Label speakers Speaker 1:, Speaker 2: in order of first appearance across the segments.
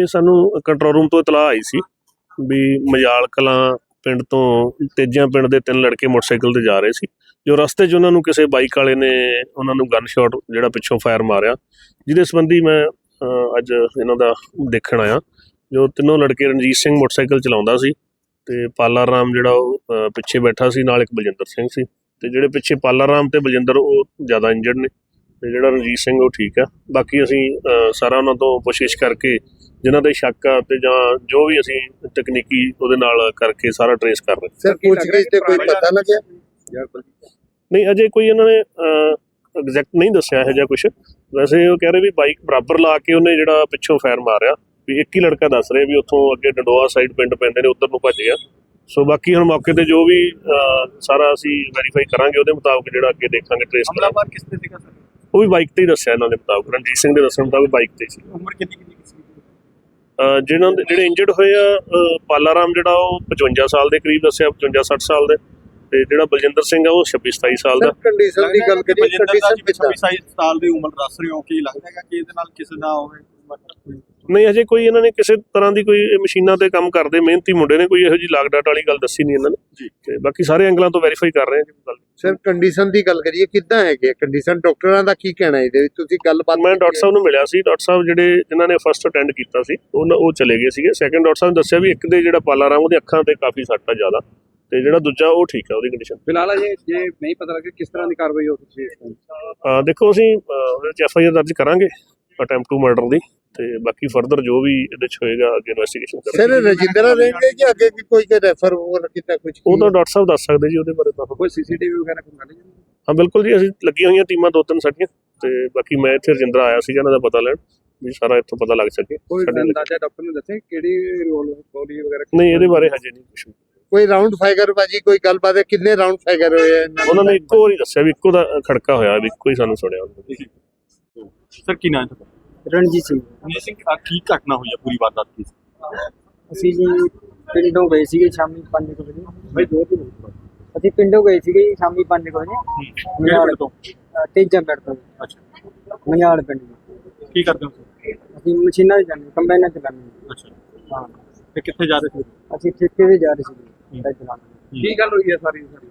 Speaker 1: ਇਹ ਸਾਨੂੰ control room ਤੋਂ ਇਤਲਾਹ ਆਈ ਸੀ ਵੀ ਮਜਾਲ ਕਲਾਂ ਪਿੰਡ ਤੋਂ ਤੇਜਿਆਂ ਪਿੰਡ ਦੇ ਤਿੰਨ ਲੜਕੇ ਮੋਟਰਸਾਈਕਲ ਤੇ ਜਾ ਰਹੇ ਸੀ। ਜੋ ਰਸਤੇ 'ਚ ਉਹਨਾਂ ਨੂੰ ਕਿਸੇ ਬਾਈਕ ਵਾਲੇ ਨੇ ਉਹਨਾਂ ਨੂੰ ਗਨ ਸ਼ਾਟ ਜਿਹੜਾ ਪਿੱਛੋਂ ਫਾਇਰ ਮਾਰਿਆ, ਜਿਹਦੇ ਸੰਬੰਧੀ ਮੈਂ ਅੱਜ ਇਹਨਾਂ ਦਾ ਦੇਖਣ ਆਇਆ। ਜੋ ਤਿੰਨੋਂ ਲੜਕੇ ਰਣਜੀਤ ਸਿੰਘ ਮੋਟਰਸਾਈਕਲ ਚਲਾਉਂਦਾ ਸੀ ਤੇ ਪਾਲਾ ਰਾਮ ਜਿਹੜਾ ਉਹ ਪਿੱਛੇ ਬੈਠਾ ਸੀ, ਨਾਲ ਇੱਕ ਬਲਜਿੰਦਰ ਸਿੰਘ ਸੀ। ਤੇ ਜਿਹੜੇ ਪਿੱਛੇ ਪਾਲਾ ਰਾਮ ਤੇ ਬਲਜਿੰਦਰ, ਉਹ ਜ਼ਿਆਦਾ ਇੰਜਰਡ ਨੇ। ਤੇ ਜਿਹੜਾ ਰਣਜੀਤ ਸਿੰਘ ਉਹ ਠੀਕ ਆ। ਬਾਕੀ ਅਸੀਂ ਸਾਰਾ ਉਹਨਾਂ ਤੋਂ ਪੁੱਛਗਿੱਛ ਕਰਕੇ ਜਿਨ੍ਹਾਂ ਦੇ ਸ਼ੱਕ ਆ ਤੇ ਜਾਂ ਜੋ ਵੀ ਅਸੀਂ ਤਕਨੀਕੀ ਉਹਦੇ ਨਾਲ ਕਰਕੇ ਸਾਰਾ ਟਰੇਸ ਕਰ ਰਹੇ
Speaker 2: ਸਰ ਪੁੱਛਗਿੱਛ ਤੇ ਕੋਈ ਪਤਾ ਲੱਗਿਆ?
Speaker 1: ਨਹੀਂ। ਅਜੇ ਕੋਈ ਇਹਨਾਂ ਨੇ ਐਗਜ਼ੈਕਟ ਨਹੀਂ ਦੱਸਿਆ ਹੈ ਜਾਂ ਕੁਝ ਵੈਸੇ ਉਹ ਕਹਿ ਰਹੇ ਵੀ ਬਾਈਕ ਬਰਾਬਰ ਲਾ ਕੇ ਉਹਨੇ ਜਿਹੜਾ ਪਿੱਛੋਂ ਫਾਇਰ ਮਾਰਿਆ। ਵੀ ਇੱਕ ਹੀ ਲੜਕਾ ਦੱਸ ਰਿਹਾ ਵੀ ਉੱਥੋਂ ਅੱਗੇ ਡੰਡੋਆ ਸਾਈਡ ਪਿੰਡ ਪੈਂਦੇ ਨੇ ਉੱਧਰ ਨੂੰ ਭੱਜ ਗਿਆ। ਸੋ ਬਾਕੀ ਹੁਣ ਮੌਕੇ ਤੇ ਜੋ ਵੀ ਸਾਰਾ ਅਸੀਂ ਵੈਰੀਫਾਈ ਕਰਾਂਗੇ ਉਹਦੇ ਮੁਤਾਬਕ ਜਿਹੜਾ ਅੱਗੇ ਦੇਖਾਂਗੇ ਟਰੇਸ ਕਰਾਂਗੇ।
Speaker 3: ਹਮਲਾਵਰ ਕਿਸ ਤੇ ਸੀਗਾ ਸਰ?
Speaker 1: ਉਹ ਵੀ ਬਾਈਕ ਤੇ ਹੀ ਦੱਸਿਆ ਇਹਨਾਂ ਦੇ ਮੁਤਾਬਕ ਰਣਜੀਤ ਸਿੰਘ ਦੇ ਦੱਸਣ ਮੁਤਾਬਕ ਬਾਈਕ ਤੇ ਸੀ।
Speaker 3: ਉਮਰ ਕਿੰਨੀ ਕਿੰਨੀ ਸੀ?
Speaker 1: ਅਹ ਜਿਹਨਾਂ ਦੇ ਜਿਹੜੇ ਇੰਜਰਡ ਹੋਏ ਆ ਅਹ ਪਾਲਾ ਰਾਮ ਜਿਹੜਾ ਉਹ 55 ਸਾਲ ਦੇ ਕਰੀਬ ਦੱਸਿਆ 55 60 ਸਾਲ ਦੇ। ਤੇ ਜਿਹੜਾ ਬਲਜਿੰਦਰ ਸਿੰਘ ਆ ਉਹ 26 27 ਸਾਲ ਦਾ।
Speaker 2: ਕੰਡੀਸ਼ਨ ਦੀ ਗੱਲ ਕਰੀਏ ਕੰਡੀਸ਼ਨ ਕਿੱਦਾਂ?
Speaker 3: 26 ਸਾਲ ਦੀ ਉਮਰ ਦੱਸ ਰਹੇ ਹੋ ਕੀ ਲੱਗਦਾ ਹੈਗਾ ਕਿ ਇਹਦੇ ਨਾਲ ਕਿਸੇ ਦਾ ਹੋਵੇ ਕੋਈ
Speaker 1: ਨਹੀਂ ਅਜੇ ਕੋਈ ਇਹਨਾਂ ਨੇ ਕਿਸੇ ਤਰ੍ਹਾਂ ਦੀ ਕੋਈ ਇਹ ਮਸ਼ੀਨਾਂ ਤੇ ਕੰਮ ਕਰਦੇ ਮਿਹਨਤੀ ਮੁੰਡੇ ਨੇ ਕੋਈ ਇਹੋ ਜੀ ਲਾਗਡਾਟ ਵਾਲੀ ਗੱਲ ਦੱਸੀ ਨਹੀਂ ਇਹਨਾਂ ਨੇ।
Speaker 3: ਜੀ।
Speaker 1: ਤੇ ਬਾਕੀ ਸਾਰੇ ਐਂਗਲਾਂ ਤੋਂ ਵੈਰੀਫਾਈ ਕਰ ਰਹੇ ਹਾਂ ਜੀ ਗੱਲ
Speaker 2: ਸਰ ਕੰਡੀਸ਼ਨ ਦੀ ਗੱਲ ਕਰੀਏ ਕਿੱਦਾਂ ਹੈਗੇ? ਕੰਡੀਸ਼ਨ ਡਾਕਟਰਾਂ ਦਾ ਕੀ ਕਹਿਣਾ ਇਹਦੇ ਵਿੱਚ? ਤੁਸੀਂ ਗੱਲਬਾਤ
Speaker 1: ਮੈਂ ਡਾਕਟਰ ਸਾਹਿਬ ਨੂੰ ਮਿਲਿਆ ਸੀ ਡਾਕਟਰ ਸਾਹਿਬ ਜਿਹੜੇ ਜਿਨ੍ਹਾਂ ਨੇ ਫਸਟ ਅਟੈਂਡ ਕੀਤਾ ਸੀ ਉਹ ਉਹ ਚਲੇ ਗਏ ਸੀਗੇ। ਸੈਕੰਡ ਡਾਕਟਰ ਸਾਹਿਬ ਨੇ ਦੱਸਿਆ ਵੀ ਇੱਕ ਦੇ ਜਿਹੜਾ ਪਾਲਾ ਰਾਮ ਉਹਦੀ ਅੱਖਾਂ ਤੇ ਕਾਫੀ ਸੱਟ ਆ ਜ਼ਿਆਦਾ। ਤੇ ਜਿਹੜਾ ਦੂਜਾ ਉਹ ਠੀਕ ਆ ਉਹਦੀ ਕੰਡੀਸ਼ਨ
Speaker 4: ਫਿਲਹਾਲ ਜੇ ਜੇ ਨਹੀਂ ਪਤਾ ਲੱਗਿਆ ਕਿਸ ਤਰ੍ਹਾਂ ਦੀ ਕਾਰਵਾਈ ਹੋ ਤੁਸੀਂ
Speaker 1: ਅਹ ਦੇਖੋ ਅਸੀਂ ਅਹ ਉਹਦੇ ਚ ਐਫ ਆਈ ਆਰ ਦਰਜ ਕਰਾਂਗੇ। ਅਟੈਂਪਟ ਟੂ ਮਰਡਰ ਦੀ ਤੇ ਬਾਕੀ ਫਰਦਰ ਜੋ ਵੀ ਇਹਦੇ ਚ ਹੋਏਗਾ ਅੱਗੇ ਇਨਵੈਸਟੀਗੇਸ਼ਨ
Speaker 2: ਸਰ
Speaker 1: ਕਰਾਂਗੇ
Speaker 2: ਰਜਿੰਦਰਾ ਰਹਿਣਗੇ ਕਿ ਅੱਗੇ ਕੀ ਕੋਈ ਕੇ ਰੈਫਰ ਹੋਰ ਕੀਤਾ ਕੁਝ
Speaker 1: ਉਹ ਤਾਂ ਡਾਕਟਰ ਸਾਹਿਬ ਦੱਸ ਸਕਦੇ ਜੀ ਉਹਦੇ ਬਾਰੇ ਤਾਂ
Speaker 4: ਕੋਈ ਸੀਸੀਟੀਵੀ ਵਗੈਰਾ ਕੋਈ ਗੱਲ ਨਹੀਂ
Speaker 1: ਹਾਂ ਬਿਲਕੁਲ ਜੀ ਅਸੀਂ ਲੱਗੀਆਂ ਹੋਈਆਂ ਟੀਮਾਂ ਦੋ ਤਿੰਨ ਸਾਡੀਆਂ ਤੇ ਬਾਕੀ ਮੈਂ ਇੱਥੇ ਰਜਿੰਦਰਾ ਆਇਆ ਸੀਗਾ ਇਹਨਾਂ ਦਾ ਪਤਾ ਲੈਣ ਵੀ ਸਾਰਾ ਇੱਥੋਂ ਪਤਾ ਲੱਗ ਸਕੇ
Speaker 4: ਕੋਈ। ਅੰਦਾਜ਼ਾ ਡਾਕਟਰ ਨੇ ਦੱਸਿਆ ਕਿਹੜੀ ਰੋਲ ਬੋਡੀ ਵਗੈਰਾ
Speaker 1: ਨਹੀਂ ਇਹਦੇ ਬਾਰੇ ਹਜੇ ਨਹੀਂ ਕੁਝ
Speaker 2: ਕੋਈ ਰਾਉਂਡ ਫਾਈਗਰ ਬਾਜੀ ਕੋਈ ਗੱਲਬਾਤ ਹੈ ਕਿੰਨੇ ਰਾਉਂਡ ਫਾਈਗਰ ਹੋਏ?
Speaker 1: ਉਹਨਾਂ ਨੇ ਇੱਕੋ ਵਾਰੀ ਦੱਸਿਆ ਵੀ ਇੱਕੋ ਦਾ ਖੜਕਾ ਹੋਇਆ ਵੀ ਇੱਕੋ ਹੀ ਸਾਨੂੰ ਸੁਣਿਆ ਉਹਨਾਂ ਨੇ।
Speaker 3: ਸਰ ਕੀ ਨਾਮ ਹੈ
Speaker 5: ਰਣਜੀਤ ਸਿੰਘ।
Speaker 3: ਰਣਜੀਤ ਸਿੰਘ ਆਹ ਕੀ ਘਟਨਾ ਹੋਈ ਹੈ ਪੂਰੀ ਵਾਰਦਾਤ ਕੀ ਸੀ
Speaker 5: ਅਸੀਂ ਜੀ ਪਿੰਡੋਂ ਗਏ ਸੀਗੇ ਸ਼ਾਮੀ 5 ਵਜੇ। ਬਈ ਦੋ ਦਿਨ ਅਸੀਂ ਪਿੰਡੋਂ ਗਏ ਸੀਗੇ ਜੀ ਸ਼ਾਮੀ 5 ਵਜੇ।
Speaker 3: ਪਿੰਡ ਤੋਂ?
Speaker 5: ਤੇਜਾ ਪਿੰਡ ਤੋਂ।
Speaker 3: ਅੱਛਾ।
Speaker 5: ਮਨਿਆਲ ਪਿੰਡ ਤੋਂ।
Speaker 3: ਕੀ ਕਰਦੇ ਹੋ?
Speaker 5: ਅਸੀਂ ਮਸ਼ੀਨਾਂ 'ਚ ਜਾਂਦੇ ਕੰਬਾਈਨਾਂ 'ਚ ਜਾਂਦੇ।
Speaker 3: ਅੱਛਾ।
Speaker 5: ਹਾਂ।
Speaker 3: ਤੇ ਕਿੱਥੇ ਜਾ ਰਹੇ ਸੀ?
Speaker 5: ਅਸੀਂ ਠੇਕੇ ਤੇ ਜਾ ਰਹੇ ਚਲਾਉਣ
Speaker 4: ਕੀ ਗੱਲ ਹੋਈ ਹੈ ਸਾਰੀ ਸਾਰੀ?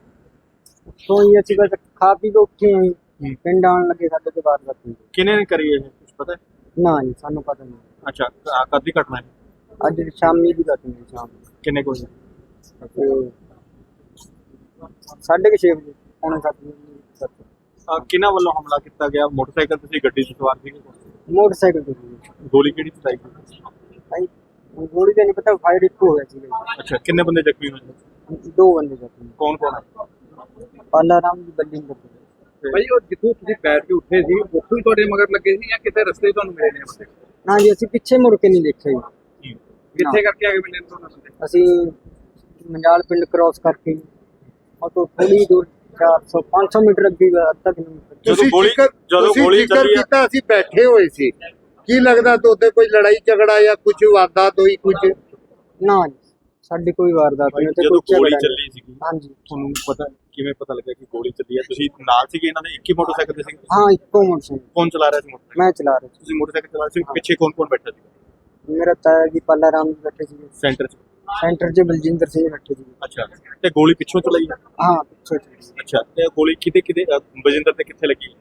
Speaker 5: ਤੋਂ ਹੀ ਅਸੀਂ ਬਸ ਖਾ ਪੀ ਕੇ ਉੱਠੇ ਆਂ ਪਿੰਡ ਆਉਣ ਲੱਗੇ ਸਾਡੇ ਤੋਂ ਬਾਅਦ ਬਾਤ
Speaker 3: ਕਿਹਨੇ ਨੇ ਕਰੀ ਇਹ? ਕੁਝ ਪਤਾ ਹੈ?
Speaker 5: ਨਾ ਜੀ ਸਾਨੂੰ ਪਤਾ ਨਹੀਂ।
Speaker 3: ਅੱਛਾ ਆਹ ਕਦ ਦੀ ਘਟਨਾ ਹੈ?
Speaker 5: ਅੱਜ ਸ਼ਾਮੀ ਦੀ ਗੱਲ ਹੈ ਸ਼ਾਮ
Speaker 3: ਕਿੰਨੇ ਕੋਈ
Speaker 5: ਤੇ ਸਾਢੇ ਕੁ ਛੇ ਵਜੇ ਪੌਣੇ ਸੱਤ ਵਜੇ ਸੱਤ
Speaker 3: ਕਿਹਨਾਂ ਵੱਲੋਂ ਹਮਲਾ ਕੀਤਾ ਗਿਆ? ਮੋਟਰਸਾਈਕਲ ਤੇ ਸੀ ਗੱਡੀ 'ਚ ਸਵਾਰ ਸੀ
Speaker 5: ਮੋਟਰਸਾਈਕਲ ਤੇ ਸੀ।
Speaker 3: ਗੋਲੀ ਕਿਹੜੀ ਚਲਾਈ ਗਈ?
Speaker 5: ਭਾਈ ਗੋਲੀ ਦਾ ਨਹੀਂ ਪਤਾ ਫਾਇਰ ਇੱਕ ਹੋਇਆ ਸੀਗਾ
Speaker 3: ਅੱਛਾ ਕਿੰਨੇ ਬੰਦੇ ਜ਼ਖਮੀ ਹੋਏ?
Speaker 5: ਜੀ। ਦੋ ਬੰਦੇ ਜ਼ਖਮੀ
Speaker 3: ਕੌਣ ਕੌਣ ਹੈ
Speaker 5: ਪਾਲਾ ਰਾਮ ਦੀ ਬਿਲਡਿੰਗ ਦੇ
Speaker 4: ਭਾਈ ਉਹ ਜਿੱਥੋਂ ਤੁਸੀਂ ਬੈਠ ਕੇ ਉੱਠੇ ਸੀ ਉੱਥੋਂ ਹੀ ਤੁਹਾਡੇ ਮਗਰ ਲੱਗੇ ਸੀ ਜਾਂ ਕਿਤੇ ਰਸਤੇ ਤੁਹਾਨੂੰ ਮਿਲੇ ਨੇ ਬੰਦੇ?
Speaker 5: ਹਾਂ ਜੀ ਅਸੀਂ ਪਿੱਛੇ ਮੁੜ ਕੇ ਨਹੀਂ ਦੇਖਿਆ ਜੀ।
Speaker 4: ਕਿੱਥੇ ਕਰਕੇ ਆ ਕੇ ਮਿਲੇ ਨੇ ਤੁਹਾਨੂੰ ਬੰਦੇ?
Speaker 5: ਅਸੀਂ ਮੰਜਾਲ ਪਿੰਡ ਕ੍ਰਾਸ ਕਰਕੇ। ਉਹ ਤੋਂ ਥੋੜੀ ਦੂਰ 400 500 ਮੀਟਰ ਅੱਗੇ ਅੱਧਾ ਕਿਲੋਮੀਟਰ।
Speaker 3: ਜਦੋਂ
Speaker 2: ਤੁਸੀਂ
Speaker 3: ਗੋਲੀ-
Speaker 2: ਜ਼ਿਕਰ-
Speaker 3: ਜਦੋਂ
Speaker 2: ਤੁਸੀਂ
Speaker 3: ਗੋਲੀ
Speaker 2: ਜ਼ਿਕਰ
Speaker 3: ਚੱਲੀ ਆ-
Speaker 2: ਕੀਤਾ ਅਸੀਂ ਬੈਠੇ ਹੋਏ ਸੀ। ਕੀ ਲੱਗਦਾ ਤੋਂ ਉੱਤੇ ਕੋਈ ਲੜਾਈ ਝਗੜਾ ਜਾਂ ਕੁਝ ਵਾਰਦਾਤ ਹੋਈ ਕੁਝ
Speaker 5: ਨਾ ਜੀ ਸਾਡੀ ਕੋਈ ਵਾਰਦਾਤ ਨਹੀਂ
Speaker 3: ਜਦੋਂ
Speaker 5: ਕੋਈ
Speaker 3: ਗੋਲੀ
Speaker 5: ਝਗੜਾ
Speaker 3: ਚੱਲੀ। ਸੀਗੀ।
Speaker 5: ਹਾਂਜੀ।
Speaker 3: ਤੁਹਾਨੂੰ ਪਤਾ ਕਿਵੇਂ ਪਤਾ ਲੱਗਾ ਕਿ ਗੋਲੀ ਚੱਲੀ ਹੈ? ਤੁਸੀਂ ਨਾਲ ਸੀਗੇ ਇਹਨਾਂ ਦੇ? ਇੱਕ ਹੀ ਮੋਟਰਸਾਈਕਲ ਤੇ ਸੀ
Speaker 5: ਹਾਂ ਇੱਕੋ ਮੋਟਰਸਾਈਕਲ।
Speaker 3: ਕੌਣ ਚਲਾ ਰਿਹਾ ਸੀ ਮੋਟਰਸਾਈਕਲ?
Speaker 5: ਮੈਂ ਚਲਾ ਰਿਹਾ
Speaker 3: ਤੁਸੀਂ ਮੋਟਰਸਾਈਕਲ ਚਲਾ ਰਹੇ ਸੀ? ਪਿੱਛੇ ਕੌਣ ਕੌਣ ਬੈਠਾ ਸੀ?
Speaker 5: ਸੀ ਮੇਰਾ ਤਾਇਆ ਜੀ ਪਾਲਾ ਰਾਮ ਜੀ ਬੈਠੇ ਸੀ
Speaker 3: ਸੈਂਟਰ 'ਚ?
Speaker 5: ਸੈਂਟਰ 'ਚ ਬਲਜਿੰਦਰ ਸਿੰਘ ਬੈਠੇ ਸੀ
Speaker 3: ਅੱਛਾ। ਤੇ ਗੋਲੀ ਪਿੱਛੋਂ ਚਲਾਈ ਹੈ?
Speaker 5: ਪਿੱਛੇ ਸੀ।
Speaker 3: ਅੱਛਾ। ਤੇ ਗੋਲੀ ਕਿਤੇ ਕਿਤੇ ਬਜਿੰਦਰ ਤੇ ਕਿੱਥੇ ਲੱਗੀ?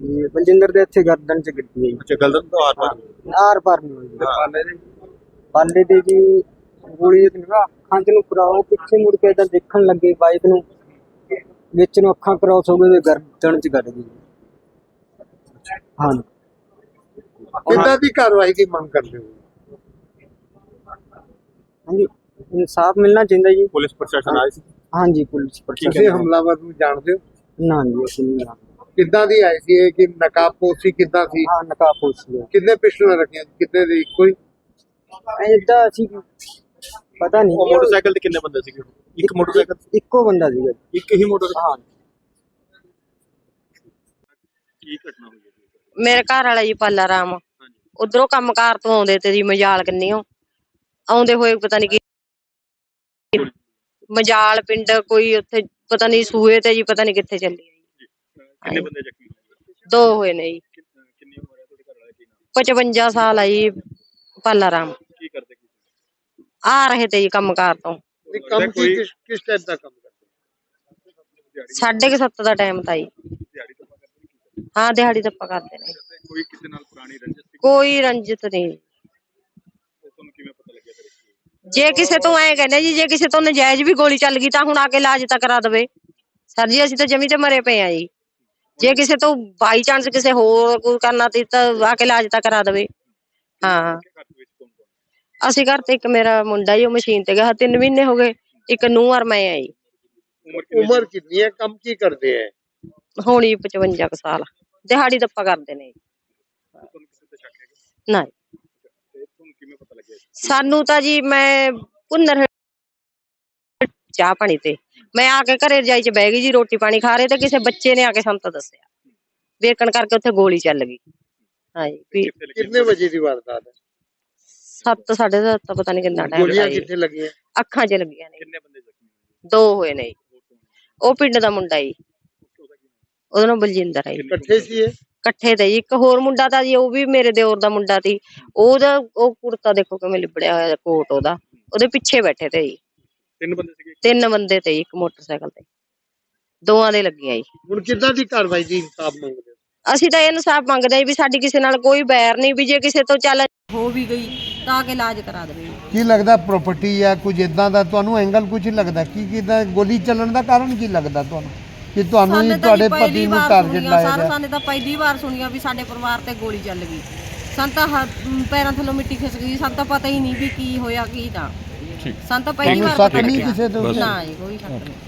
Speaker 5: ਇਹ ਬਲਜਿੰਦਰ ਦੇ ਇੱਥੇ ਗਰਦਨ 'ਚ ਗੱਡੀ ਹੈ
Speaker 3: ਅੱਛਾ ਗਲਦਨ ਤੋਂ ਆਰ ਪਾਰ
Speaker 5: ਆਰ ਪਾਰ ਨਹੀਂ ਹੋਈ
Speaker 3: ਹਾਂ।
Speaker 4: ਪਾਲੇ ਦੇ
Speaker 5: ਪਾਲੇ ਦੇ ਜੀ ਗੋਲੀ ਦੇ ਨਿਗਾਹ ਅੱਖਾਂ ਚ ਨੂੰ ਕਰਾਓ ਪਿੱਛੇ ਮੁੜ ਕੇ ਤਾਂ ਦੇਖਣ ਲੱਗੇ ਬਾਈਕ ਨੂੰ। ਵਿੱਚ ਨੂੰ ਅੱਖਾਂ ਕ੍ਰਾਸ ਹੋ ਗਏ ਤੇ ਗਰਦਨ ਚ ਗੱਡ ਗਈ। ਹਾਂ
Speaker 2: ਕਿੱਦਾਂ ਦੀ ਕਾਰਵਾਈ ਦੀ ਮੰਗ ਕਰਦੇ ਹੋ?
Speaker 5: ਹਾਂਜੀ ਇਨਸਾਫ ਮਿਲਣਾ ਚਾਹੀਦਾ ਜੀ।
Speaker 3: ਪੁਲਿਸ ਪ੍ਰਸ਼ਾਸਨ ਆਇਆ ਸੀ?
Speaker 5: ਹਾਂਜੀ ਪੁਲਿਸ ਪ੍ਰਸ਼ਾਸਨ
Speaker 2: ਤੁਸੀਂ ਹਮਲਾਵਰ ਨੂੰ ਜਾਣਦੇ ਹੋ?
Speaker 5: ਨਾ ਜੀ ਅਸੀਂ ਨਹੀਂ ਜਾਣਦੇ।
Speaker 2: ਕਿੱਦਾਂ ਦੀ ਆਈ ਸੀ ਇਹ ਕਿ ਨਕਾਬਪੋਸ਼ੀ ਕਿੱਦਾਂ ਸੀ?
Speaker 5: ਹਾਂ ਨਕਾਬ ਪੁੱਛੀ
Speaker 2: ਕਿੰਨੇ ਪਿਸਟਲ ਰੱਖੀਆਂ? ਕਿੰਨੇ ਦੇ ਇੱਕੋ ਹੀ
Speaker 5: ਐਦਾਂ ਅਸੀਂ ਪਤਾ
Speaker 3: ਉਹ
Speaker 5: ਨਹੀਂ
Speaker 3: ਮੋਟਰਸਾਈਕਲ ਤੇ ਕਿੰਨੇ ਬੰਦੇ ਸੀਗੇ? ਇੱਕ ਮੋਟਰਸਾਈਕਲ
Speaker 5: ਇੱਕੋ ਬੰਦਾ ਸੀਗਾ।
Speaker 3: ਇੱਕ ਹੀ ਮੋਟਰਸਾਈਕਲ
Speaker 5: ਹਾਂ।
Speaker 3: ਕੀ ਘਟਨਾ ਹੋਈ
Speaker 6: ਮੇਰੇ ਘਰ ਵਾਲਾ ਜੀ ਪਾਲਾ ਰਾਮ। ਉਧਰੋਂ ਕੰਮਕਾਰ ਤੋਂ ਆਉਂਦੇ ਤੇ ਜੀ ਮਜਾਲ ਕੰਨੀਓ ਆਉਂਦੇ ਹੋਏ ਪਤਾ ਨਹੀਂ ਕੀ ਮਜਾਲ ਪਿੰਡ ਕੋਈ ਉੱਥੇ ਪਤਾ ਨਹੀਂ ਸੂਏ ਤੇ ਜੀ ਪਤਾ ਨਹੀਂ ਕਿੱਥੇ ਚੱਲੀ
Speaker 3: ਕਿੰਨੇ ਬੰਦੇ ਜ਼ਖਮੀ
Speaker 6: ਦੋ ਹੋਏ ਨੇ ਜੀ।
Speaker 3: ਕਿੰਨੀ ਉਮਰ ਹੈ ਤੁਹਾਡੇ ਘਰ ਵਾਲੇ? ਦੀ
Speaker 6: 55 ਸਾਲ ਆ ਜੀ ਪਾਲਾ ਰਾਮ। ਆ ਰਹੇ ਤੇ ਜੀ ਕੰਮਕਾਰ ਤੋਂ।
Speaker 2: ਨਹੀਂ ਕੰਮ ਕੀ ਕਿਸ ਕਿਸ ਟਾਈਪ ਦਾ ਕੰਮ ਕਰਦੇ
Speaker 6: ਸਾਢੇ ਕੁ ਸੱਤ ਦਾ ਟਾਈਮ ਤਾਂ ਜੀ।
Speaker 3: ਦਿਹਾੜੀ ਤੋਂ ਕਰਦੇ ਕੀ ਕਰਦੇ?
Speaker 6: ਹਾਂ ਦਿਹਾੜੀ ਦੱਪਾ ਕਰਦੇ ਨੇ।
Speaker 3: ਤੇ ਕੋਈ ਕਿਸੇ ਨਾਲ ਪੁਰਾਣੀ ਰੰਜਿਸ਼ ਸੀ?
Speaker 6: ਕੋਈ ਰੰਜਿਤ ਨਹੀਂ।
Speaker 3: ਤੇ ਤੁਹਾਨੂੰ ਕਿਵੇਂ ਪਤਾ ਲੱਗਿਆ ਫਿਰ ਇਹ?
Speaker 6: ਜੇ ਕਿਸੇ ਤੋਂ ਐ ਕਹਿੰਦੇ ਜੀ ਜੇ ਕਿਸੇ ਤੋਂ ਨਜਾਇਜ਼ ਵੀ ਗੋਲੀ ਚੱਲ ਗਈ ਤਾਂ ਹੁਣ ਆ ਕੇ ਇਲਾਜ ਤਾਂ ਕਰਾ ਦੇਵੇ। ਸਰ ਜੀ ਅਸੀਂ ਤਾਂ ਜਮੀ ਤੇ ਮਰੇ ਪਏ ਆ ਜੀ। ਜੇ ਕਿਸੇ ਤੋਂ ਬਾਈ ਚਾਂਸ ਕਿਸੇ ਹੋਰ ਕੋਈ ਕਰਨਾ ਤੀ ਤਾਂ ਆ ਕੇ ਇਲਾਜ ਤਾਂ ਕਰਾ ਦੇਵੇ। ਹਾਂ।
Speaker 3: ਕਿ ਘਰ ਦੇ ਵਿੱਚ ਕੌਣ ਕੌਣ
Speaker 6: ਅਸੀਂ ਘਰ ਤੇ ਇੱਕ ਮੇਰਾ ਮੁੰਡਾ ਜੀ ਉਹ ਮਸ਼ੀਨ ਤੇ ਗਿਆ ਤਿੰਨ ਮਹੀਨੇ ਹੋ ਗਏ ਇੱਕ ਨੂੰਹ ਔਰ ਮੈਂ ਆ ਜੀ
Speaker 3: ਉਮਰ ਕਿੰਨੀ
Speaker 2: ਹੈ ਕੰਮ ਕੀ ਕਰਦੇ ਹੈ
Speaker 6: ਹੋਣੀ 55 ਕੁ ਸਾਲ ਦਿਹਾੜੀ ਦੱਪਾ ਕਰਦੇ ਨੇ ਜੀ।
Speaker 3: ਸੀ? ਤੁਹਾਨੂੰ ਕਿਸੇ ਤੇ ਸ਼ੱਕ ਹੈਗਾ
Speaker 6: ਨਾ
Speaker 3: ਤੇ ਤੁਹਾਨੂੰ ਕਿਵੇਂ ਪਤਾ ਲੱਗਿਆ ਇਸ?
Speaker 6: ਸਾਨੂੰ ਤਾਂ ਜੀ ਮੈਂ ਪੁੰਨਰ ਚਾਹ ਪਾਣੀ ਤੇ ਮੈਂ ਆ ਕੇ ਘਰੇ ਰਜਾਈ ਚ ਬਹਿ ਗਈ ਜੀ ਰੋਟੀ ਪਾਣੀ ਖਾ ਰਹੇ ਤੇ ਕਿਸੇ ਬੱਚੇ ਨੇ ਆ ਕੇ ਸਾਨੂੰ ਤਾਂ ਦੱਸਿਆ ਵੇਖਣ ਕਰਕੇ ਉੱਥੇ ਗੋਲੀ ਚੱਲ ਗਈ ਹਾਂਜੀ?
Speaker 2: ਕਿੰਨੇ ਵਜੇ ਦੀ ਵਾਰਦਾਤ ਹੈ
Speaker 6: ਸੱਤ ਸਾਢੇ ਸੱਤ ਤਾਂ ਪਤਾ ਨਹੀਂ ਕਿੰਨਾ ਟਾਈਮ
Speaker 2: ਗੋਲੀਆਂ ਕਿੱਥੇ ਲੱਗੀਆਂ?
Speaker 6: ਅੱਖਾਂ 'ਚ ਲੱਗੀਆਂ ਨੇ।
Speaker 3: ਕਿੰਨੇ ਬੰਦੇ ਜ਼ਖਮੀ
Speaker 6: ਦੋ ਹੋਏ ਨੇ ਜੀ। ਉਹ ਪਿੰਡ ਦਾ ਮੁੰਡਾ ਜੀ।
Speaker 3: ਉਹਦਾ ਨਾਮ?
Speaker 6: ਬਲਜਿੰਦਰ ਹੈ ਜੀ।
Speaker 2: ਇਕੱਠੇ ਸੀ ਇਹ?
Speaker 6: ਇਕੱਠੇ ਤੇ ਜੀ। ਇੱਕ ਹੋਰ ਮੁੰਡਾ ਤਾਂ ਜੀ ਉਹ ਵੀ ਮੇਰੇ ਦਿਓਰ ਦਾ ਮੁੰਡਾ ਸੀ। ਉਹਦਾ ਉਹ ਕੁੜਤਾ ਦੇਖੋ ਕਿਵੇਂ ਲਿਬੜਿਆ ਹੋਇਆ ਕੋਟ ਉਹਦਾ। ਉਹਦੇ ਪਿੱਛੇ ਬੈਠੇ ਤੇ ਜੀ।
Speaker 3: ਤਿੰਨ ਬੰਦੇ ਸੀਗੇ?
Speaker 6: ਤਿੰਨ ਬੰਦੇ ਤੇ ਜੀ, ਇੱਕ ਮੋਟਰਸਾਈਕਲ ਤੇ। ਦੋਵਾਂ ਦੇ ਲੱਗੀਆਂ ਜੀ।
Speaker 2: ਹੁਣ ਕਿੱਦਾਂ ਦੀ ਕਾਰਵਾਈ ਦੀ ਇਨਸਾਫ ਮੰਗਦੇ ਹੋ?
Speaker 6: ਅਸੀਂ ਤਾਂ ਇਹ ਇਨਸਾਫ ਮੰਗਦੇ ਹਾਂ ਵੀ ਸਾਡੀ ਕਿਸੇ ਨਾਲ ਕੋਈ ਬੈਰ ਨਹੀਂ ਵੀ ਜੇ ਕਿਸੇ ਤੋਂ ਚੱਲ ਹੋ ਵੀ ਗਈ। ਤਾਂ ਕਿ ਇਲਾਜ ਕਰਾ ਦੇਵੇ
Speaker 2: ਕੀ ਲੱਗਦਾ ਪ੍ਰਾਪਰਟੀ ਆ ਕੁਝ ਇਦਾਂ ਦਾ? ਤੁਹਾਨੂੰ ਐਂਗਲ ਕੁਝ ਲੱਗਦਾ। ਕੀ ਕਿਦਾਂ ਗੋਲੀ ਚੱਲਣ ਦਾ ਕਾਰਨ ਕੀ ਲੱਗਦਾ ਤੁਹਾਨੂੰ? ਕਿ ਤੁਹਾਨੂੰ ਹੀ ਤੁਹਾਡੇ ਪਤੀ ਨੂੰ ਟਾਰਗੇਟ ਲਾਇਆ ਗਿਆ।
Speaker 7: ਸਾਨੂੰ ਤਾਂ ਪਹਿਲੀ ਵਾਰ ਸੁਣੀਆਂ ਵੀ ਸਾਡੇ ਪਰਿਵਾਰ ਤੇ ਗੋਲੀ ਚੱਲ ਗਈ। ਸਾਨੂੰ ਤਾਂ ਹੱਥ- ਪੈਰਾਂ ਥੱਲੋਂ ਮਿੱਟੀ ਖਿਸਕ ਗਈ। ਸਾਨੂੰ ਤਾਂ ਪਤਾ ਹੀ ਨਹੀਂ ਵੀ ਕੀ ਹੋਇਆ ਕੀ ਨਾ ਸਾਨੂੰ ਤਾਂ ਪਹਿਲੀ ਵਾਰ ਪਤਾ
Speaker 2: ਨਹੀਂ
Speaker 7: ਲੱਗਿਆ।
Speaker 2: ਕਿਸੇ ਉੱਤੇ
Speaker 7: ਨਾ ਜੀ ਕੋਈ ਸ਼ੱਕ ਨਹੀਂ।